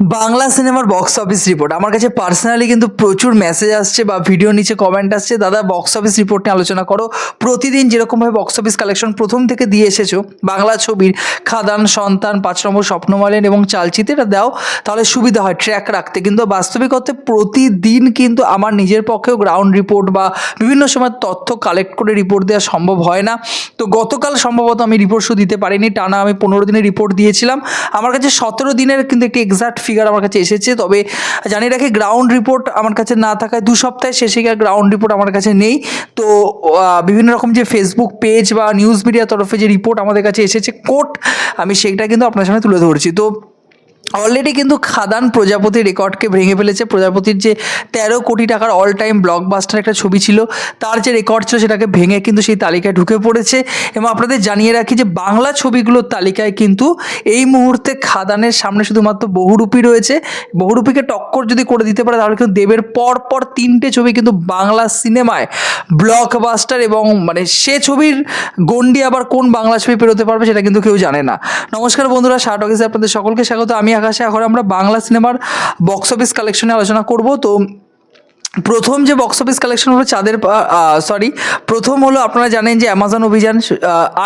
বাংলা সিনেমার box office report আমার কাছে পার্সোনালি কিন্তু প্রচুর মেসেজ আসছে বা ভিডিও নিচে কমেন্ট আসছে, দাদা বক্স অফিস রিপোর্ট নিয়ে আলোচনা করো। প্রতিদিন যেরকমভাবে বক্স অফিস কালেকশন প্রথম থেকে দিয়ে এসেছ, বাংলা ছবির খাদান, সন্তান, পাঁচ নম্বর স্বপ্নমালেন এবং চালচিতে এটা দাও, তাহলে সুবিধা হয় ট্র্যাক রাখতে। কিন্তু বাস্তবিক অর্থে প্রতিদিন কিন্তু আমার নিজের পক্ষেও গ্রাউন্ড রিপোর্ট বা বিভিন্ন সময় তথ্য কালেক্ট করে রিপোর্ট দেওয়া সম্ভব হয় না। তো গতকাল সম্ভবত আমি রিপোর্ট শুধু দিতে পারিনি, টানা আমি পনেরো দিনের রিপোর্ট দিয়েছিলাম। আমার কাছে সতেরো দিনের কিন্তু একটি এক্সাক্ট ফিগার আমার কাছে এসেছে। তবে জানি রাখি গ্রাউন্ড রিপোর্ট আমার কাছে না থাকায় দু সপ্তাহে শেষে গিয়ে গ্রাউন্ড রিপোর্ট আমার কাছে নেই। তো বিভিন্ন রকম যে ফেসবুক পেজ বা নিউজ মিডিয়ার তরফে যে রিপোর্ট আমাদের কাছে এসেছে কোর্ট আমি সেটা কিন্তু আপনার সামনে তুলে ধরছি। তো অলরেডি কিন্তু খাদান প্রজাপতি রেকর্ডকে ভেঙে ফেলেছে। প্রজাপতির যে তেরো কোটি টাকার অল টাইম ব্লকবাস্টার একটা ছবি ছিল, তার যে রেকর্ড ছিল সেটাকে ভেঙে কিন্তু সেই তালিকায় ঢুকে পড়েছে। এবং আপনাদের জানিয়ে রাখি যে বাংলা ছবিগুলোর তালিকায় কিন্তু এই মুহূর্তে খাদানের সামনে শুধুমাত্র বহুরূপী রয়েছে। বহুরূপীকে টক্কর যদি করে দিতে পারে, তাহলে কিন্তু দেবের পর পর তিনটে ছবি কিন্তু বাংলা সিনেমায় ব্লকবাস্টার এবং মানে সে ছবির গন্ডি আবার কোন বাংলা ছবি পেরোতে পারবে সেটা কিন্তু কেউ জানে না। নমস্কার বন্ধুরা শার্ট অফিসে আপনাদের সকলকে স্বাগত। আমি আকাশে এখন আমরা বাংলা সিনেমার বক্স অফিস কালেকশনে আলোচনা করব। তো প্রথম যে বক্স অফিস কালেকশন হলো চাঁদের সরি প্রথম হলো আপনারা জানেন যে অ্যামাজন অভিযান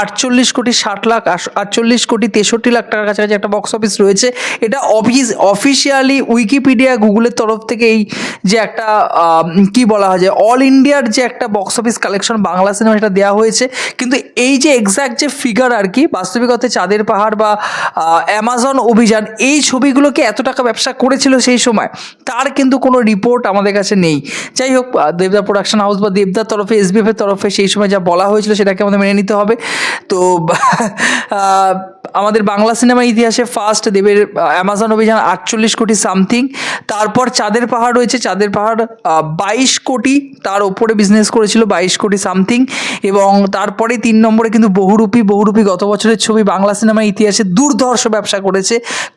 আটচল্লিশ কোটি ষাট লাখ আটচল্লিশ কোটি তেষট্টি লাখ টাকার কাছাকাছি একটা বক্স অফিস রয়েছে। এটা অফিস অফিসিয়ালি উইকিপিডিয়া গুগলের তরফ থেকে এই যে একটা কি বলা হয় যে অল ইন্ডিয়ার যে একটা box office collection Bangla cinema সেটা দেওয়া হয়েছে। কিন্তু এই যে এক্স্যাক্ট যে ফিগার আর কি বাস্তবিক অর্থে চাঁদের পাহাড় বা অ্যামাজন অভিযান, এই ছবিগুলোকে এত টাকা ব্যবসা করেছিল সেই সময়, তার কিন্তু কোনো রিপোর্ট আমাদের কাছে নেই। যাই হোক দেবদা প্রোডাকশন হাউস বা দেবদার তরফে এসবিএফের তরফে সেই সময় যা বলা হয়েছিল সেটাকে আমাদের মেনে নিতে হবে। তো আমাদের বাংলা সিনেমা ইতিহাসে ফার্স্ট দেবের অ্যামাজন অভিযান আটচল্লিশ কোটি সামথিং তারপর চাঁদের পাহাড় রয়েছে, চাঁদের পাহাড় বাইশ কোটি, তার ওপরে বিজনেস করেছিল বাইশ কোটি সামথিং এবং তারপরে তিন নম্বরে কিন্তু বহুরূপী বহুরূপী গত বছরের ছবি বাংলা সিনেমার ইতিহাসে দুর্ধর্ষ ব্যবসা করেছে,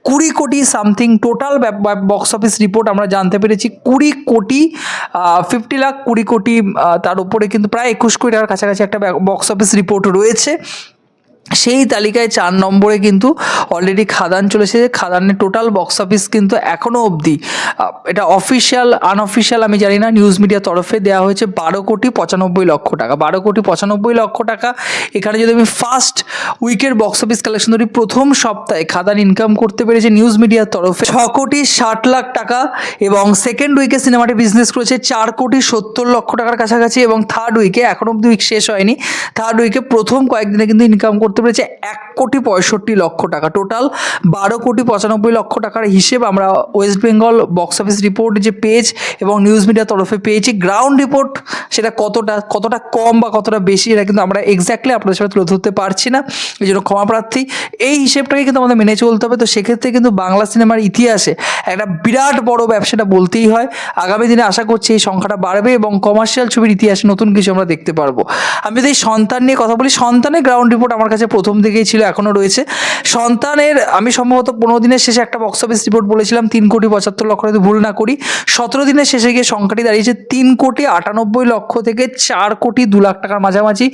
কুড়ি crore something total box office report আমরা জানতে পেরেছি, কুড়ি কোটি ফিফটি লাখ কুড়ি কোটি তার উপরে কিন্তু প্রায় একুশ কোটি টাকার কাছাকাছি একটা বক্স অফিস রিপোর্ট রয়েছে। সেই তালিকায় চার নম্বরে কিন্তু অলরেডি খাদান চলে এসেছে। খাদানের টোটাল বক্স অফিস কিন্তু এখনও অবধি এটা অফিসিয়াল আনঅফিসিয়াল আমি জানি না নিউজ মিডিয়ার তরফে দেওয়া হয়েছে বারো কোটি পঁচানব্বই লক্ষ টাকা। বারো কোটি পঁচানব্বই লক্ষ টাকা। এখানে যদি আমি ফার্স্ট উইকের বক্স অফিস কালেকশন ধরি, প্রথম সপ্তাহে খাদান ইনকাম করতে পেরেছে নিউজ মিডিয়ার তরফে ছ কোটি ষাট লাখ টাকা এবং সেকেন্ড উইকে সিনেমাটি বিজনেস করেছে চার কোটি সত্তর লক্ষ টাকার কাছাকাছি এবং থার্ড উইকে এখন অব্দি উইক শেষ হয়নি। থার্ড উইকে প্রথম কয়েকদিনে কিন্তু ইনকাম করতে পেরেছে এক কোটি পঁয়ষট্টি লক্ষ টাকা। টোটাল বারো কোটি পঁচানব্বই লক্ষ টাকার হিসেব আমরা West Bengal box office report যে পেজ এবং নিউজ মিডিয়ার তরফে পেয়েছি। গ্রাউন্ড রিপোর্ট সেটা কতটা কতটা কম বা কতটা বেশি এটা কিন্তু আমরা এক্স্যাক্টলি আপনাদের সাথে তুলে ধরতে পারছি না। এই জন্য ক্ষমা প্রার্থী। এই হিসেবটাকে কিন্তু আমাদের মেনে চলতে হবে। তো সেক্ষেত্রে কিন্তু বাংলা সিনেমার ইতিহাসে একটা বিরাট বড় ব্যবসাটা বলতেই হয়। আগামী দিনে আশা করছি এই সংখ্যাটা বাড়বে এবং কমার্শিয়াল ছবির ইতিহাসে নতুন কিছু আমরা দেখতে পারব। আমি যদি সন্তান নিয়ে কথা বলি, সন্তানের গ্রাউন্ড রিপোর্ট আমার কাছে প্রথম থেকেই ছিল, এখনও রয়েছে। সন্তানের, আমি সম্ভবত পনেরো দিনের শেষে একটা বক্স অফিস রিপোর্ট বলেছিলাম, তিন কোটি পঁচাত্তর লক্ষ যদি ভুল না করি। সতেরো দিনের শেষে গিয়ে সংখ্যাটি দাঁড়িয়েছে, তিন কোটি আটানব্বই লক্ষ থেকে চার কোটি দু লাখ টাকার মাঝামাঝি।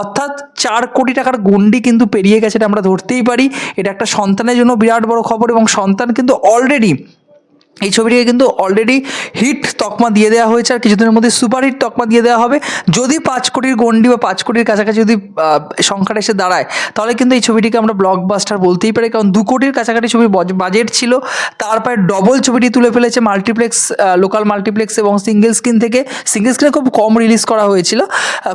অর্থাৎ চার কোটি টাকার গন্ডি কিন্তু পেরিয়ে গেছে, এটা আমরা ধরতেই পারি। এটা একটা সন্তানের জন্য বিরাট বড় খবর এবং সন্তান কিন্তু অলরেডি এই ছবিটিকে কিন্তু অলরেডি হিট তকমা দিয়ে দেওয়া হয়েছে আর কিছুদিনের মধ্যে সুপার হিট তকমা দিয়ে দেওয়া হবে। যদি পাঁচ কোটির গন্ডি বা পাঁচ কোটির কাছাকাছি যদি সংখ্যাটা এসে দাঁড়ায়, তাহলে কিন্তু এই ছবিটিকে আমরা ব্লকবাস্টার বলতেই পারি। কারণ দু কোটির কাছাকাছি ছবির বাজেট ছিল, তারপরে ডবল ছবিটি তুলে ফেলেছে মাল্টিপ্লেক্স লোকাল মাল্টিপ্লেক্স এবং সিঙ্গেল স্ক্রিন থেকে। সিঙ্গেল স্ক্রিনে খুব কম রিলিজ করা হয়েছিল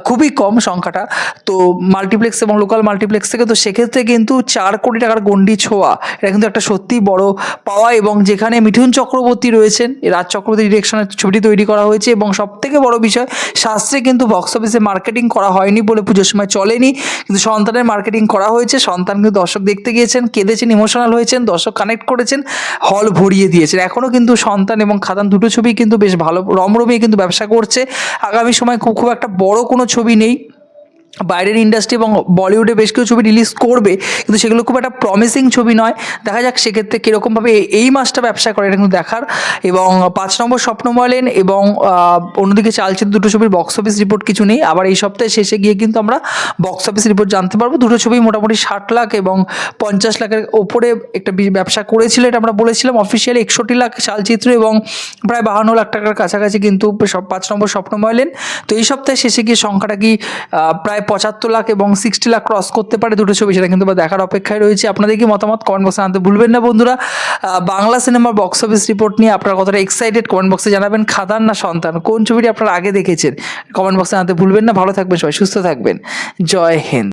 খুবই কম সংখ্যাটা। তো মাল্টিপ্লেক্স এবং লোকাল মাল্টিপ্লেক্স থেকে তো সেক্ষেত্রে কিন্তু চার কোটি টাকার গন্ডি ছোঁয়া, এটা কিন্তু একটা সত্যি বড় পাওয়া এবং যেখানে মিঠুন চক্রবর্তী রয়েছেন। রাজ চক্রবর্তী ডিরেকশনের ছবিটি তৈরি করা হয়েছে এবং সব থেকে বড় বিষয়, শাস্ত্রে কিন্তু বক্স অফিসে মার্কেটিং করা হয়নি বলে পুজোর সময় চলেনি। কিন্তু সন্তানের মার্কেটিং করা হয়েছে, সন্তান কিন্তু দর্শক দেখতে গিয়েছেন, কেঁদেছেন ইমোশনাল হয়েছেন, দর্শক কানেক্ট করেছেন হল ভরিয়ে দিয়েছেন। এখনও কিন্তু সন্তান এবং খাদান দুটো ছবি কিন্তু বেশ ভালো রমরমিয়ে কিন্তু ব্যবসা করছে। আগামী সময় খুব খুব একটা বড় কোনো ছবি নেই। বাইরের ইন্ডাস্ট্রি এবং বলিউডে বেশ কিছু ছবি রিলিজ করবে কিন্তু সেগুলো খুব একটা প্রমিসিং ছবি নয়। দেখা যাক সেক্ষেত্রে কীরকমভাবে এই- মাসটা ব্যবসা করে এটা কিন্তু দেখার। এবং পাঁচ নম্বর স্বপ্নময়লেন এবং অন্যদিকে চালছে দুটো ছবির বক্স অফিস রিপোর্ট কিছু নেই। আবার এই সপ্তাহে শেষে গিয়ে কিন্তু আমরা বক্স অফিস রিপোর্ট জানতে পারব। দুটো ছবি মোটামুটি ষাট লাখ এবং পঞ্চাশ লাখের ওপরে একটা ব্যবসা করেছিল এটা আমরা বলেছিলাম। অফিসিয়ালি একষট্টি লাখ চালচিত্র এবং প্রায় বাহান্ন লাখ টাকার কাছাকাছি কিন্তু সব পাঁচ নম্বর স্বপ্নময়লেন তো এই সপ্তাহে শেষে গিয়ে সংখ্যাটা কি আহ, প্রায় পঁচাত্তর লাখ এবং সিক্সটি লাখ ক্রস করতে পারে দুটো ছবি, সেটা কিন্তু দেখার অপেক্ষায় রয়েছে। আপনাদের কি মতামত? কমেন্ট বক্সে আনতে ভুলবেন না, বন্ধুরা। বাংলা সিনেমার বক্স অফিস রিপোর্ট নিয়ে আপনার কতটা এক্সাইটেড কমেন্ট বক্সে জানাবেন, খাদান না সন্তান? কোন ছবিটি আপনারা আগে দেখেছেন? কমেন্ট বক্সে আনতে ভুলবেন না। ভালো থাকবেন সবাই, সুস্থ থাকবেন। জয় হিন্দ।